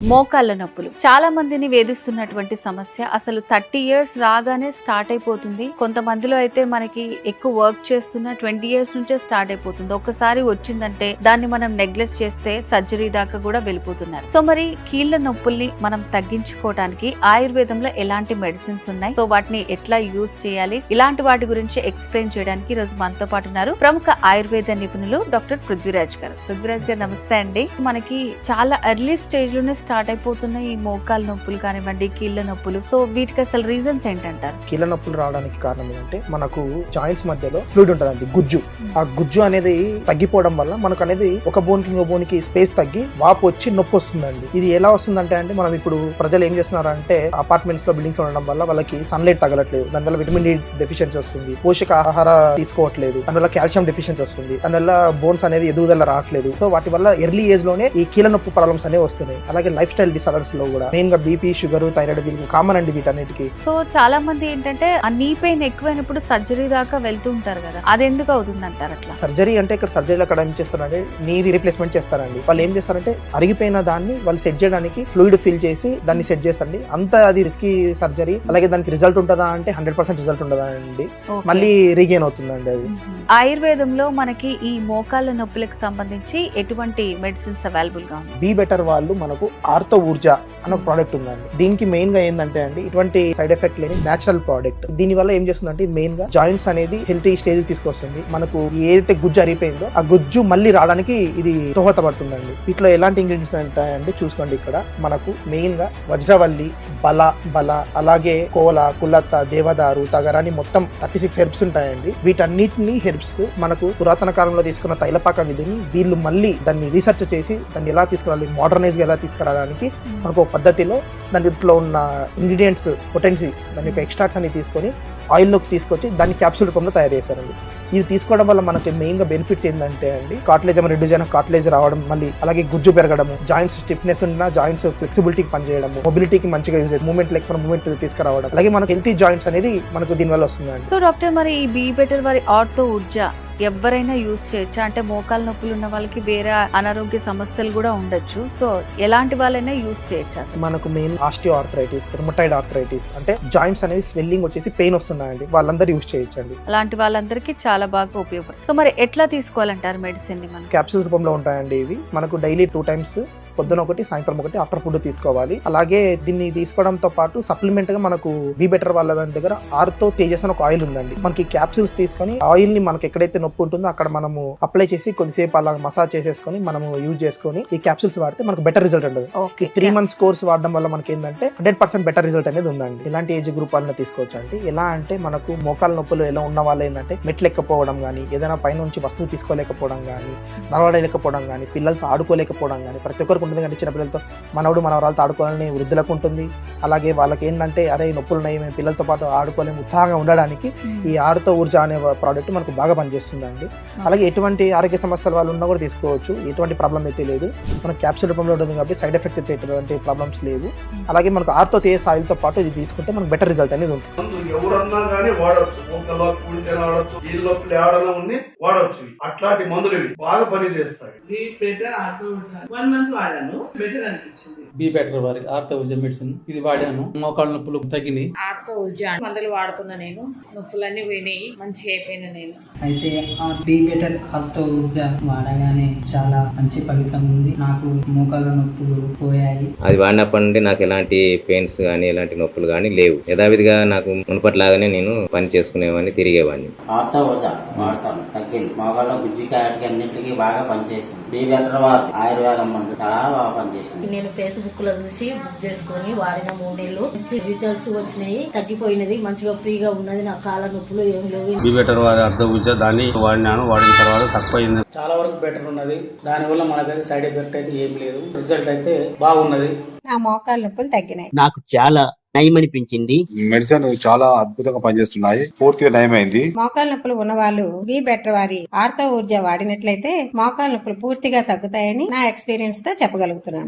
మోకాళ్ళ నొప్పులు. చాలా మందిని వేధిస్తున్నటువంటి సమస్య. అసలు థర్టీ ఇయర్స్ రాగానే స్టార్ట్ అయిపోతుంది. కొంతమందిలో అయితే మనకి ఎక్కువ వర్క్ చేస్తున్న ట్వంటీ ఇయర్స్ నుంచే స్టార్ట్ అయిపోతుంది. ఒక్కసారి వచ్చిందంటే దాన్ని మనం నెగ్లెక్ట్ చేస్తే సర్జరీ దాకా కూడా వెళ్ళిపోతున్నారు. సో మరి కీళ్ళ నొప్పుల్ని మనం తగ్గించుకోవడానికి ఆయుర్వేదంలో ఎలాంటి మెడిసిన్స్ ఉన్నాయి? సో వాటిని ఎట్లా యూజ్ చేయాలి? ఇలాంటి వాటి గురించి ఎక్స్ప్లెయిన్ చేయడానికి ఈ రోజు మనతో పాటు ఉన్నారు ప్రముఖ ఆయుర్వేద నిపుణులు డాక్టర్ పృథ్వీరాజ్ గారు. పృథ్వీరాజ్ గారు నమస్తే అండి. మనకి చాలా ఎర్లీ స్టేజ్లోనే స్టార్ట్ అయిపోతున్న ఈ మోకాల నొప్పులు కానివ్వండి కీళ్ళ నొప్పులు. సో వీటికి అసలు రీజన్స్ ఏంటంటారు? కీళ్ళ నొప్పులు రావడానికి కారణం ఏంటంటే మనకు జాయింట్స్ మధ్యలో ఫ్లూయిడ్ ఉంటదండి గుజ్జు. ఆ గుజ్జు అనేది తగ్గిపోవడం వల్ల మనకు అనేది ఒక బోన్కి ఇంకో బోన్కి స్పేస్ తగ్గి వాపు వచ్చి నొప్పి వస్తుందండి. ఇది ఎలా వస్తుందంటే అంటే మనం ఇప్పుడు ప్రజలు ఏం చేస్తున్నారు అంటే అపార్ట్మెంట్స్లో బిల్డింగ్స్ ఉండడం వల్ల వాళ్ళకి సన్లైట్ తగలట్లేదు. దానివల్ల విటమిన్ డి డెఫిషియన్సీ వస్తుంది. పోషక ఆహార తీసుకోవట్లేదు. దానివల్ల కాల్షియం డెఫిషియన్సీ వస్తుంది. దానివల్ల బోన్స్ అనేది ఎదుగుదల రావట్లేదు. సో వాటి వల్ల ఎర్లీ ఏజ్లోనే ఈ కీళ్ళ నొప్పి ప్రాబ్లమ్స్ అనేవి వస్తున్నాయి. అలాగే లైఫ్ స్టైల్ డిసార్డర్స్లో కూడా మెయిన్గా బీపీ షుగర్ థైరాయిడ్ దీనికి కామన్ అండి వీటన్నిటికి. సో చాలా మంది ఏంటంటే ఆ నీ పెయిన్ ఎక్కువైనప్పుడు సర్జరీ దాకా వెళ్తూ ఉంటారు కదా అది ఎందుకు అవుతుంది అంటారు అట్లా? సర్జరీ అంటే ఇక్కడ సర్జరీలో అక్కడ ఏం చేస్తారంటే నీ రీప్లేస్మెంట్ చేస్తారండి. వాళ్ళు ఏం చేస్తారంటే అరిగిపోయిన దాన్ని వాళ్ళు సెట్ చేయడానికి ఫ్లూయిడ్ ఫిల్ చేసి దాన్ని సెట్ చేస్తారండి. అంత అది రిస్కీ సర్జరీ అలాగే దానికి రిజల్ట్ ఉంటుందా అంటే హండ్రెడ్ పర్సెంట్ రిజల్ట్ ఉంటుందా అండి. మళ్ళీ రీగెయిన్ అవుతుందండి అది. ఆయుర్వేదంలో మనకి ఈ మోకాళ్ళ నొప్పులకు సంబంధించి ఎటువంటి మెడిసిన్స్ అవైలబుల్గా బీ బెటర్ వాళ్ళు మనకు ఆర్తో ఊర్జా అనే ఒక ప్రోడక్ట్ ఉందండి. దీనికి మెయిన్గా ఏంటంటే అండి ఇటువంటి సైడ్ ఎఫెక్ట్ లేని నేచురల్ ప్రోడక్ట్ దీని వల్ల ఏం చేస్తుందంటే మెయిన్గా జాయింట్స్ అనేది హెల్తీ స్టేజ్ తీసుకొస్తుంది. మనకు ఏదైతే గుజ్జు అరిగిపోయిందో ఆ గుజ్జు మళ్ళీ రావడానికి ఇది దోహదపడుతుందండి. ఇట్లా ఎలాంటి ఇంగ్రీడియంట్స్ ఉంటాయండి చూసుకోండి ఇక్కడ. మనకు మెయిన్గా వజ్రవల్లి బల బల అలాగే కోల కులత్త దేవదారు తగరాని మొత్తం థర్టీ సిక్స్ హెర్బ్స్ ఉంటాయండి. వీటన్నిటిని హెర్బ్స్ మనకు పురాతన కాలంలో తీసుకున్న తైలపాక విధిని వీళ్ళు మళ్ళీ దాన్ని రీసెర్చ్ చేసి దాన్ని ఎలా తీసుకురావాలి మోడర్నైజ్గా ఎలా రావడానికి మనకు ఒక పద్ధతిలో ఇంట్లో ఉన్న ఇంగ్రీడియంట్స్ పొటెన్సీ దాని యొక్క ఎక్స్ట్రాక్ట్స్ అన్ని తీసుకొని ఆయిల్లోకి తీసుకొచ్చి దాన్ని క్యాప్సూల్ రూపంలో తయారు చేశారండి. ఇది తీసుకోవడం వల్ల మనకి మెయిన్గా బెనిఫిట్స్ ఏంటంటే అండి కాట్లేజ్ రెడ్యూజ్ అయిన కాట్లేజ్ రావడం మళ్ళీ అలాగే గుజ్జు పెరగడము జాయింట్స్ స్టిఫ్నెస్ ఉన్న జాయింట్స్ ఫ్లెక్సిబిలిటీకి పనిచేయడము మొబిలిటీకి మంచిగా యూజ్ మూమెంట్ లేకపోతే మూమెంట్ తీసుకురావడం అలాగే మనకి హెల్తీ జాయింట్స్ అనేది మనకు దీనివల్ల వస్తుందండి. సో డాక్టర్ మరి ఈ బీ బెటర్ వారి ఆర్థో ఉర్జా ఎవరైనా యూజ్ చేయొచ్చా. అంటే మోకాల నొప్పులు ఉన్న వాళ్ళకి వేరే అనారోగ్య సమస్యలు కూడా ఉండొచ్చు. సో ఎలాంటి వాళ్ళైనా యూజ్ చేయొచ్చా? మనకు main osteo arthritis rheumatoid arthritis అంటే జాయింట్స్ అనేది స్వెల్లింగ్ వచ్చేసి పెయిన్ వస్తున్నాయండి. వాళ్ళందరూ యూజ్ చేయొచ్చండి. అలాంటి వాళ్ళందరికీ చాలా బాగా ఉపయోగపడుతుంది సో మరి ఎట్లా తీసుకోవాలంటారు మెడిసిన్ని మనం? క్యాప్సూల్స్ రూపంలో ఉంటాయండి ఇవి. మనకు డైలీ టూ టైమ్స్ పొద్దున ఒకటి సాయంత్రం ఒకటి ఆఫ్టర్ ఫుడ్ తీసుకోవాలి. అలాగే దీన్ని తీసుకోవడంతో పాటు సప్లిమెంట్గా మనకు బీ బెటర్ వాళ్ళ దాని దగ్గర ఆర్తో తేజస్ అని ఒక ఆయిల్ ఉందండి. మనకి క్యాప్సూల్స్ తీసుకొని ఆయిల్ని మనకి ఎక్కడైతే నొప్పి ఉంటుందో అక్కడ మనము అప్లై చేసి కొద్దిసేపు అలా మసాజ్ చేసేసుకొని మనము యూజ్ చేసుకొని ఈ క్యాప్సూల్స్ వాడితే మనకు బెటర్ రిజల్ట్ ఉంటుంది ఓకే త్రీ మంత్స్ కోర్స్ వాడడం వల్ల మనకి ఏంటంటే హండ్రెడ్ పర్సెంట్ బెటర్ రిజల్ట్ అనేది ఉందండి. ఇలాంటి ఏజ్ గ్రూప్ వాళ్ళని తీసుకోవచ్చు అండి? ఎలా అంటే మనకు మోకాల నొప్పులు ఎలా ఉన్న వాళ్ళు ఏంటంటే మెట్లు ఎక్కపోవడం కానీ ఏదైనా పైన నుంచి వస్తువు తీసుకోలేకపోవడం కానీ నడవలేకపోవడం కానీ పిల్లలతో ఆడుకోలేకపోవడం కానీ ప్రతి ఒక్కరికి ఉంటుంది కానీ చిన్నపిల్లలతో. మనవడు మనవరాలతో ఆడుకోవాలని వృద్ధులకు ఉంటుంది. అలాగే వాళ్ళకి ఏంటంటే అరే నొప్పులు ఉన్నాయి మేము పిల్లలతో పాటు ఆడుకోలేము ఉత్సాహంగా ఉండడానికి ఈ ఆడుతో ఊర్జా అనే ప్రోడక్ట్ మనకు బాగా పనిచేస్తుందండి. అలాగే ఎటువంటి ఆరోగ్య సమస్యలు వాళ్ళు ఉన్నా కూడా తీసుకోవచ్చు. ఎటువంటి ప్రాబ్లం అయితే లేదు. మనకు క్యాప్సూల్ రూపంలో ఉంటుంది కాబట్టి సైడ్ ఎఫెక్ట్స్ అయితే ఎటువంటి ప్రాబ్లమ్స్ లేవు. అలాగే మనకు ఆర్తో తేస్ ఆయిల్తో పాటు ఇది తీసుకుంటే మనకు బెటర్ రిజల్ట్ అనేది ఉంటుంది. ఎవరన్నా వాడవచ్చు మొక్కలో వాడవచ్చు. అట్లాంటి మందులు ఇవి బాగా పని చేస్తాయి వన్ మంత్ వాడాను. బెటర్ అనిపించింది. బీ బెటర్ వారికి ఆర్థోజ మెడిసిన్. ఇది వాడాను. మోకాళ్ళ నొప్పులు తగ్గినాయి. ఆర్తో ఉజ్జా మందులు వాడుతున్నా నేను. నొప్పులన్నీ పోయినాయి. మంచిగా అయిపోయినా నేను. అయితే ఆ బీ బెటర్ ఆర్తో ఊర్జా వాడగానే చాలా మంచి ఫలితం ఉంది. నాకు మోకాళ్ళ నొప్పులు పోయాయి. అది వాడినప్పటి నుండి నాకు ఎలాంటి పెయిన్స్ కానీ ఎలాంటి నొప్పులు కానీ లేవు. యథావిధిగా నాకు మునుపట్లాగానే నేను పని చేసుకునేవాడిని తిరిగేవాడిని. ఆర్తో వజా వాడతాను. తగ్గింది. మోకాళ్ళ గుజ్జికి వాటికి అన్నింటికి బాగా పనిచేసింది. బీ బెటర్ వారు ఆయుర్వేదం మందు. చాలా బాగా పనిచేసింది నేను ఫేస్బుక్లో చూసి బుక్ చేసుకొని వాడిన మూడు నెలలు మంచి రిజల్ట్స్ వచ్చినాయి. తగ్గిపోయినది మంచిగా ఫ్రీగా ఉన్నది. నా కాళ్ళ నొప్పులు ఏమి లేవు. బీ బెటర్ వారి అర్థం దాన్ని వాడినాను. వాడిన తర్వాత తక్కువైంది. చాలా వరకు బెటర్ ఉన్నది. దానివల్ల మనకైతే సైడ్ ఎఫెక్ట్ అయితే ఏం లేదు. రిజల్ట్ అయితే బాగున్నది. నా మోకాళ్ళ నొప్పులు తగ్గినాయి. నాకు చాలా నయమనిపించింది. మెడిసిన్ చాలా అద్భుతంగా పనిచేస్తున్నాయి. పూర్తిగా నయమైంది. మోకాళ్ళ నొప్పులు ఉన్న వాళ్ళు బీ బెటర్ వారి ఆర్తో ఊర్జా వాడినట్లయితే మోకాళ్ళ నొప్పులు పూర్తిగా తగ్గుతాయని నా ఎక్స్పీరియన్స్తో చెప్పగలుగుతున్నాను.